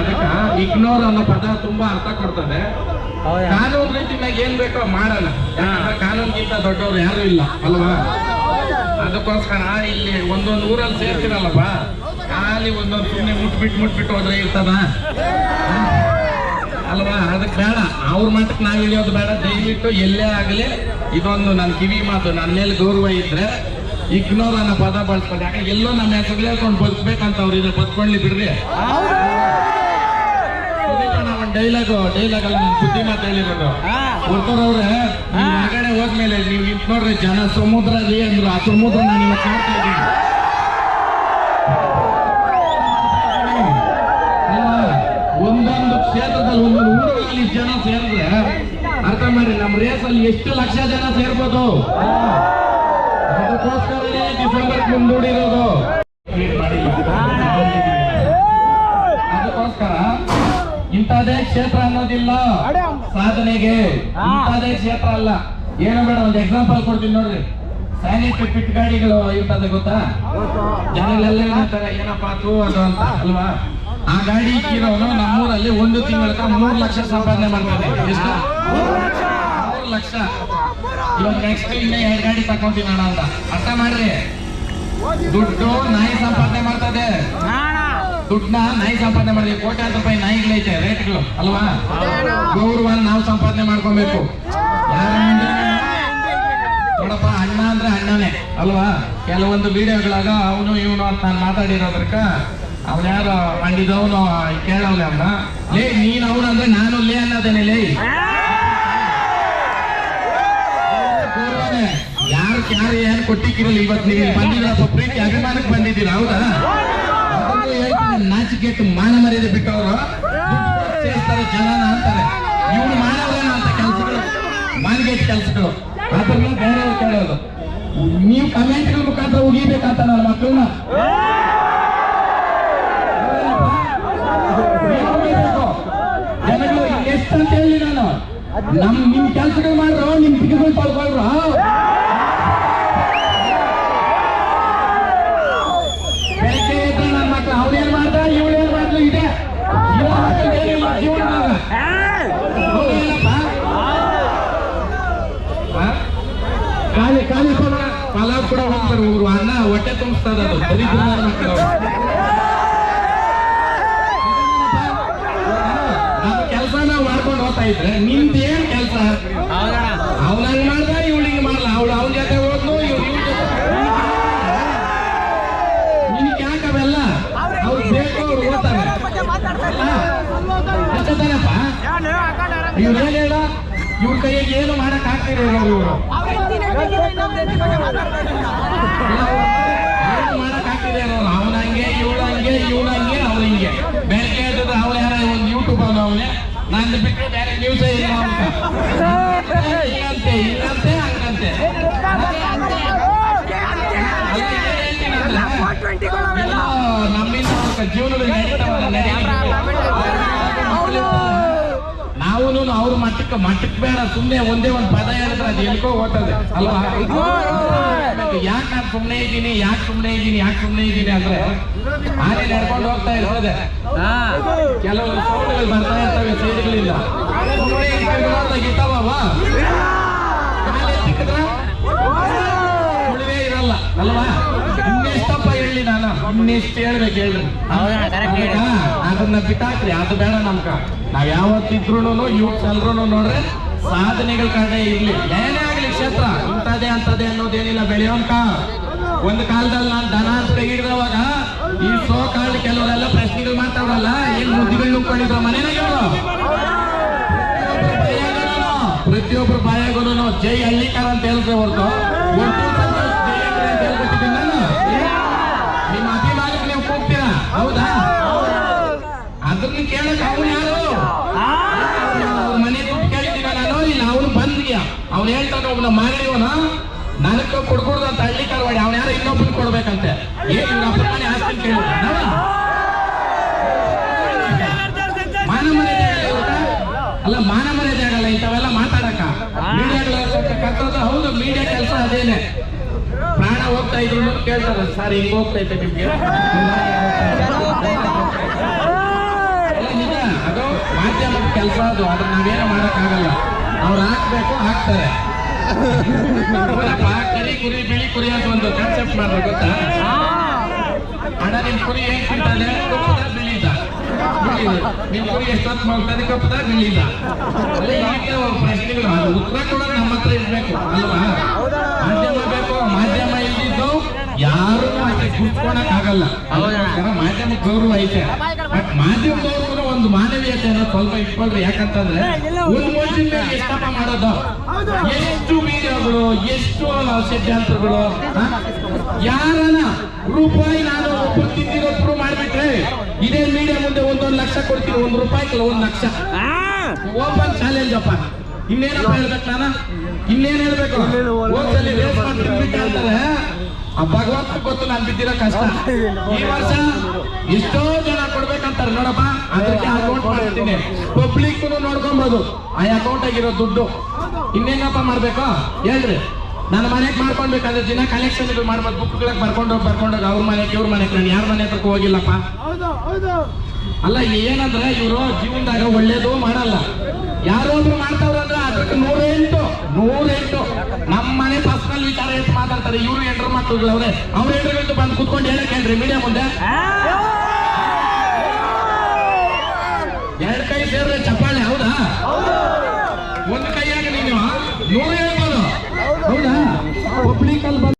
ಅದಕ್ಕ ಇಗ್ನೋರ್ ಅನ್ನೋ ಪದ ತುಂಬಾ ಅರ್ಥ ಕೊಡ್ತದೆ. ಕಾನೂನು ರೀತಿ ಮ್ಯಾಗ ಏನ್ ಬೇಕೋ ಮಾಡೋಣ ಯಾಕಂದ್ರೆ ಕಾನೂನ್ಗಿಂತ ದೊಡ್ಡವ್ರು ಯಾರು ಇಲ್ಲ ಅಲ್ವಾ? ಅದಕ್ಕೋಸ್ಕರ ಇಲ್ಲಿ ಒಂದೊಂದು ಊರಲ್ಲಿ ಸೇರ್ತಿರಲ್ಲಪ್ಪ? ಖಾಲಿ ಒಂದೊಂದು ಸುಮ್ಮನೆ ಮುಟ್ಬಿಟ್ಟು ಮುಟ್ಬಿಟ್ಟು ಹೋದ್ರೆ ಇರ್ತದ? ಅಲ್ವಾ? ಅದಕ್ಕೆ ಬೇಡ. ಅವ್ರ ಮಟ್ಟಕ್ಕೆ ನಾವು ಇಳಿಯೋದು ಬೇಡ. ದಯವಿಟ್ಟು ಎಲ್ಲೇ ಆಗಲಿ ಇದೊಂದು ನನ್ನ ಕಿವಿ ಮಾತು. ನನ್ನ ಮೇಲೆ ಗೌರವ ಇದ್ರೆ ಇಗ್ನೋರ್ ಅನ್ನೋ ಪದ ಬಳಸ್ಕೊಂಡು ಯಾಕೆ ಎಲ್ಲೋ ನಮ್ಮ ಹೆಸರು ಹೇಳ್ಕೊಂಡು ಬದುಕ್ಬೇಕಂತ ಅವ್ರು ಇದ್ರೆ ಬದುಕೊಳ್ಳಿ ಬಿಡ್ರಿ. ಒಂದು ಡೈಲಾಗು ಡೈಲಾಗ್ ಅಲ್ಲಿ ನನ್ನ ಬುದ್ಧಿ ಮಾತು ಹೇಳಿರೋದು ಅವ್ರೆ ನೀವು ಹೊರಗಡೆ ಹೋದ್ಮೇಲೆ ನೀವು ಇಂತ ನೋಡ್ರಿ ಜನ ಸಮುದ್ರ ರೀ ಅಂದ್ರು ಆ ಸಮುದ್ರ ನಾನು ಇವತ್ತು ನೋಡ್ತಾ ಇದ್ದೀನಿ. ಒಂದೊಂದು ಕ್ಷೇತ್ರದಲ್ಲಿ ಒಂದೊಂದು ಊರುಗಳಲ್ಲಿ ಜನ ಸೇರಿದ್ರೆ ಅರ್ಥ ಮಾಡಿ ನಮ್ಮ ರೇಸಲ್ಲಿ ಎಷ್ಟು ಲಕ್ಷ ಜನ ಸೇರ್ಬೋದು? ಅದಕ್ಕೋಸ್ಕರನೇ ಡಿಸೆಂಬರ್ ಮುಂದೂಡಿರೋದು. ಅದಕ್ಕೋಸ್ಕರ ಇಂಥದೇ ಕ್ಷೇತ್ರ ಅನ್ನೋದಿಲ್ಲ. ಸಾಧನೆಗೆ ಇಂಥದೇ ಕ್ಷೇತ್ರ ಅಲ್ಲ. ಏನು ಬೇಡ ಒಂದು ಎಕ್ಸಾಂಪಲ್ ಕೊಡ್ತೀನಿ ನೋಡ್ರಿ. ಸ್ಯಾನಿಟರಿ ಪಿಟ್ ಗಾಡಿಗಳು ಇರ್ತದೆ ಗೊತ್ತಾ? ಜನಗಳೆಲ್ಲ ಏನಂತಾರೆ ಏನಪ್ಪ ಅದು ಅದು ಅಂತ ಅಲ್ವಾ? ಆ ಗಾಡಿ ಇರೋನು ನಮ್ಮೂರಲ್ಲಿ ಒಂದು ತಿಂಗಳ ಮೂರು ಲಕ್ಷ ಸಂಪಾದನೆ ಮಾಡ್ತಾನೆ ಎಷ್ಟು? ಮೂರು ಲಕ್ಷ. ಇವಾಗ ನೆಕ್ಸ್ಟ್ ಇನ್ನೇ ಎರಡು ಗಾಡಿ ತಕೊಂತೀನಿ ಅಣ್ಣ ಅಂತ. ಅರ್ಥ ಮಾಡ್ರಿ? ದುಡ್ಡು ನಾಯಿ ಸಂಪಾದನೆ ಮಾಡ್ತದೆ. ದುಡ್ಡನ್ನ ನಾಯಿ ಸಂಪಾದನೆ ಮಾಡಿದೆ ಕೋಟ್ಯಾಂತರ ರೂಪಾಯಿ ನಾಯಿಗಳೈತೆ ರೇಟ್ಗಳು ಅಲ್ವಾ? ಗೌರವ ನಾವು ಸಂಪಾದನೆ ಮಾಡ್ಕೊಬೇಕು. ನೋಡಪ್ಪ ಅಣ್ಣ ಅಂದ್ರೆ ಅಣ್ಣನೇ ಅಲ್ವಾ? ಕೆಲವೊಂದು ವಿಡಿಯೋಗಳಾಗ ಅವನು ಇವನು ಅಂತ ನಾನು ಮಾತಾಡಿರೋದ್ರಕ್ಕ ಅವ್ನ ಯಾರು ಮಂಡಿದವನು ಅವನ. ಲೇ ನೀನು ಅವನು ಅಂದ್ರೆ ನಾನು ಲೇ ಅನ್ನೋದೇನೆ ಲೇ. ಯಾರು ಯಾರು ಏನ್ ಕೊಟ್ಟಿಕ್ಕಿರಲ್ಲ ಇವತ್ತು ನೀವು? ಬಂದಿದ್ದೀರಪ್ಪ ಪ್ರೀತಿ, ಅಭಿಮಾನಕ್ಕೆ ಬಂದಿದ್ದೀರಾ? ಹೌದಾ? ನಾಚಿಕೆ ಮಾನ ಮರ್ಯಾದೆ ಬಿಟ್ಟವರು. ಸೇರ್ತಾರೆ ಜನನ ಅಂತಾರೆ. ಇವ್ರು ಮಾಡಲ್ಲೇನೋ ಅಂತ ಕೆಲಸಗಳು. ಮಾನಗೇಟ್ ಕೆಲಸಗಳು. ಅದ್ರ ಮೇಲೆ ಗೌರವ ಕೇಳೋದು. ನೀವು ಕಮೆಂಟ್ಗಳ ಮುಖಾಂತರ ಉಗಿಬೇಕಂತ ನನ್ನ ಮಕ್ಕಳನ್ನ. ಜನಗಳು ಎಷ್ಟು ಅಂತ ಹೇಳಿ ನಾನು? ನಮ್ ನಿಮ್ ಕೆಲಸಗಳು ಮಾಡ್ರು, ನಿಮ್ ಟಿಕೆಟ್ಗಳು ಪಡ್ಕೊಳ್ರು ಪಲಾವ್ ಪಲಾವ್ ಕೂಡ ಹೋಗ್ತಾರೆ ಒಬ್ರು. ಅನ್ನ ಹೊಟ್ಟೆ ತುಂಬಿಸ್ತದ ಅದು. ದರಿದ್ರ ನಮ್ಮ ಕೆಲಸ ನಾವು ಮಾಡ್ಕೊಂಡು ಹೋಗ್ತಾ ಇದ್ರೆ ನಿಮ್ದು ಏನ್ ಕೆಲಸ? ಅವನಂಗ್ ಮಾಡ್ದ ಇವಳಿಗೆ ಮಾಡಲ್ಲ ಅವಳು ಅವನ ಜೊತೆ ಹೋದ್ಲು ಜೊತೆ ನಿನಗೆ ಯಾಕೆ ಅವೆಲ್ಲ? ಅವ್ರು ಬೇಕು ಅವ್ರು ಓದ್ತಾರೆ. ಇವ್ರು ಏನ್ ಹೇಳ? ಇವ್ರ ಕೈಯಾಗ ಏನು ಮಾಡಕ್ ಆಗ್ತಿರಲ್ಲ ಇವರು ಏನು ಮಾಡಕ್ ಆಗ್ತಿದೆ ಅವನ ಹಂಗೆ ಇವಳು ಹಂಗೆ ಇವಳು ಹಂಗೆ ಅವ್ನು ಹಿಂಗೆ. ಬೆಳಗ್ಗೆ ಎದ್ದಿದ್ರೆ ಅವ್ನು ಯಾರ ಒಂದು ಯೂಟ್ಯೂಬ್ ಅವನು ಅವನೇ. ನಂದು ಬಿಟ್ಟರೆ ಬೇರೆ ನ್ಯೂಸೇ ಇಲ್ಲ ಅಂತ. ನಾವು ಅವ್ರ ಮಟ್ಟಕ್ಕೆ ಮಟ್ಟಕ್ಕೆ ಬೇಡ ಸುಮ್ಮನೆ ಒಂದೇ ಒಂದು ಪದ ಹೇಳಿದ್ರೆ ಅದು ಎಲ್ಕೋ ಓದ್ತದೆ ಅಲ್ವಾ? ಯಾಕೆ ನಾನು ಸುಮ್ಮನೆ ಇದ್ದೀನಿ ಯಾಕೆ ಸುಮ್ಮನೆ ಇದ್ದೀನಿ ಯಾಕೆ ಸುಮ್ಮನೆ ಇದ್ದೀನಿ ಅಂದ್ರೆ ಆನೆ ನಡ್ಕೊಂಡು ಹೋಗ್ತಾ ಇರ್ತದೆ. ಕೆಲವು ಸೌಂಡ್ಗಳು ಬರ್ತಾ ಇರ್ತವೆ ಸೈಡ್ಗಳಿಂದ ಸುಮ್ಮನೆ ಇರ್ತಾವ ಇರಲ್ಲ ಅಲ್ವಾ? ಇನ್ನೆಷ್ಟಪ್ಪ ಹೇಳಿ ನಾನು? ಇನ್ನೆಷ್ಟು ಹೇಳ್ಬೇಕು ಹೇಳ್ರಿ. ಅದನ್ನ ಬಿಟ್ಟಾಕ್ರಿ ಅದು ಬೇಡ ನಮ್ಕ ನಾವ್ ಯಾವತ್ತಿದ್ರು ಯೂತ್ ಎಲ್ರು ನೋಡ್ರಿ ಸಾಧನೆಗಳ ಕಡೆ ಇರ್ಲಿ. ಏನೇ ಆಗ್ಲಿ ಕ್ಷೇತ್ರ ಇಂಥದೇ ಅಂತದೇ ಅನ್ನೋದೇನಿಲ್ಲ ಬೆಳೆಯೋಂಕ ಒಂದು ಕಾಲದಲ್ಲಿ ನಾನು ದನ ಅಂತ ಕೈ ಹಿಡಿದವಾಗ ಈ ಸೋ ಕಾಲ್ಡ್ ಕೆಲವರೆಲ್ಲ ಪ್ರಶ್ನೆಗಳು ಮಾತಾಡಲ್ಲ ಏನ್ ಮುದ್ದಿಗಳು ನುಕ್ಕೊಂಡಿದ್ರು ಮನೆನಾಗ ಪ್ರತಿಯೊಬ್ರು ಬಾಯಾಗೂ ಜೈ ಹಳ್ಳಿಕಾರ ಅಂತ ಹೇಳಿದ್ರೆ ಹೊರತು ಅವ್ನು ಹೇಳ್ತಾನೆ ಒಬ್ಬನ ಮಾಗಡಿಯವನ ನನಗೆ ಕೊಡ್ಕೊಡ್ದು ಅಂತ ಹಳ್ಳಿ ಕರ್ವಾಡಿ, ಅವನ ಯಾರು ಇನ್ನೊಬ್ಬನ ಕೊಡ್ಬೇಕಂತೆ. ಏನ್ ಇವ್ರ ಮನೆ ಆಸ್ತಿ ಕೇಳಿ. ಮಾನ ಅಲ್ಲ, ಮಾನ ಮರ್ಯಾದೆ ಆಗಲ್ಲ ಇಂಥವೆಲ್ಲ ಮಾತಾಡಕ ಕರ್ತವ್ಯ ಹೌದು, ಮೀಡಿಯಾ ಕೆಲಸ ಅದೇನೆ. ಪ್ರಾಣ ಹೋಗ್ತಾ ಇದ್ರು ಕೇಳ್ತಾರೆ. ಸರ್, ಹಿಂಗ್ ಹೋಗ್ತಾ ಇದ್ದೆ ನಿಮ್ಗೆ ಮಾಧ್ಯಮದ ಕೆಲಸ ಅದು. ಅದನ್ನ ನಾವೇನು ಮಾಡಕ್ಕಾಗಲ್ಲ. ಅವ್ರು ಹಾಕ್ಬೇಕು ಹಾಕ್ತಾರೆ. ಕರಿ ಕುರಿ ಬಿಳಿ ಕುರಿ ಅಂತ ಒಂದು ಕಾನ್ಸೆಪ್ಟ್ ಮಾಡ್ಬೇಕು ಗೊತ್ತಾ? ಅಣ್ಣ ನಿಮ್ ಕುರಿ ಏನ್ ತಿಂತಾನೆ ಕಪ್ಪದ ಬಿಳಿದ? ನಿಮ್ ಕುರಿ ಎಷ್ಟೊತ್ತು ಮಾಡ್ತಾನೆ ಕಪ್ಪದ ಬಿಳಿದ? ಹೀಗೆ ಪ್ರಶ್ನೆಗಳು. ಉತ್ತರ ಕೂಡ ನಮ್ಮ ಹತ್ರ ಇರ್ಬೇಕು. ಅಲ್ವಾ ಮಾಧ್ಯಮ ಬೇಕು ಮಾಧ್ಯಮ ಇಲ್ದಿದ್ದು ಯಾರು ಕುತ್ಕೊಳಕ್ ಆಗಲ್ಲ ಮಾಧ್ಯಮ ಗೌರವ ಐತೆ. ಬಟ್ ಮಾಧ್ಯಮದವ್ರು ಒಂದು ಮಾನವೀಯತೆ ಅನ್ನೋ ಸ್ವಲ್ಪ ಇಟ್ಕೊಳ್ರಿ. ಯಾಕಂತಂದ್ರೆ ಒಂದು ಮನುಷ್ಯನ ಎಷ್ಟಪ್ಪ ಮಾಡೋದು. ಎಷ್ಟು ಮೀಡಿಯಾಗಳು ಎಷ್ಟು ಷಡ್ಯಂತ್ರಗಳು ಯಾರನ್ನ ಯಾರನ ರೂಪಾಯಿ ನಾನು ಒಬ್ಬರು ತಿಂದಿರೋ ಪ್ರೂವ್ ಮಾಡ್ಬಿಟ್ರೆ ಇದೇ ಮೀಡಿಯಾ ಮುಂದೆ ಒಂದೊಂದು ಲಕ್ಷ ಕೊಡ್ತೀನಿ. ಒಂದು ರೂಪಾಯಿ ಒಂದು ಲಕ್ಷ. ಓಪನ್ ಚಾಲೆಂಜ್ ಅಪ್ಪ. ಇನ್ನೇನಪ್ಪ ಹೇಳ್ಬೇಕು ನಾನು ಇನ್ನೇನ್ ಹೇಳ್ಬೇಕು? ಹೋದ್ಸಲಿ ರೇಸ್ ಅಂತಾರೆ. ಆ ಭಗವಂತ ಗೊತ್ತು ನಾನು ಬಿದ್ದಿರೋ ಕಷ್ಟ. ಈ ವರ್ಷ ಎಷ್ಟೋ ಜನ ಕೊಡ್ಬೇಕಂತಾರೆ ನೋಡಪ್ಪ. ಅದಕ್ಕೆ ಅಕೌಂಟ್ ಮಾಡ್ತೀನಿ. ಪಬ್ಲಿಕ್ ನೋಡ್ಕೊಬೋದು. ಆ ಅಕೌಂಟ್ ಆಗಿರೋ ದುಡ್ಡು. ಇನ್ನೇನಪ್ಪ ಮಾಡ್ಬೇಕು? ಹೇಳ್ರಿ. ನನ್ನ ಮನೆಗೆ ಮಾಡ್ಕೊಳ್ಬೇಕಾದ್ರೆ ದಿನ ಕಲೆಕ್ಷನ್ ಮಾಡ್ಬೋದು. ಬುಕ್ಗಳಿಗೆ ಬರ್ಕೊಂಡೋಗಿ ಬರ್ಕೊಂಡೋಗಿ ಅವ್ರ ಮನೆಗೆ ಇವ್ರ ಮನೆಗೆ. ನಾನು ಯಾರ ಮನೆ ಹತ್ರಕ್ಕೂ ಹೋಗಿಲ್ಲಪ್ಪ. ಅಲ್ಲ ಏನಂದ್ರೆ ಇವರು ಜೀವನದಾಗ ಒಳ್ಳೇದು ಮಾಡಲ್ಲ. ಯಾರೋ ಒಬ್ರು ಮಾಡ್ತಾವ್ರ ಅದಕ್ಕೆ ನೂರೆಂಟು ನೂರೆಂಟು. ನಮ್ಮ ಮನೆ ಪರ್ಸನಲ್ ವಿಚಾರ ಎಷ್ಟು ಮಾತಾಡ್ತಾರೆ, ಇವ್ರು ಎಂಟ್ರು ಮಕ್ಕಳು ಅವ್ರೆ. ಅವ್ರ ಎಂಟ್ರು ಬಂದು ಕುತ್ಕೊಂಡು ಹೇಳಕ್ ಹೇಳ್ರಿ ಮೀಡಿಯಾ ಮುಂದೆ. ಎರಡು ಕೈ ಸೇರಿದ್ರೆ ಚಪ್ಪಾಳೆ, ಹೌದಾ? ಒಂದು ಕೈಯಾಗ ನೀವು ನೂರ ಹೇಳ್ಬೋದು. ಹೌದಾ? ಪಬ್ಲಿಕ್ ಅಲ್ಲಿ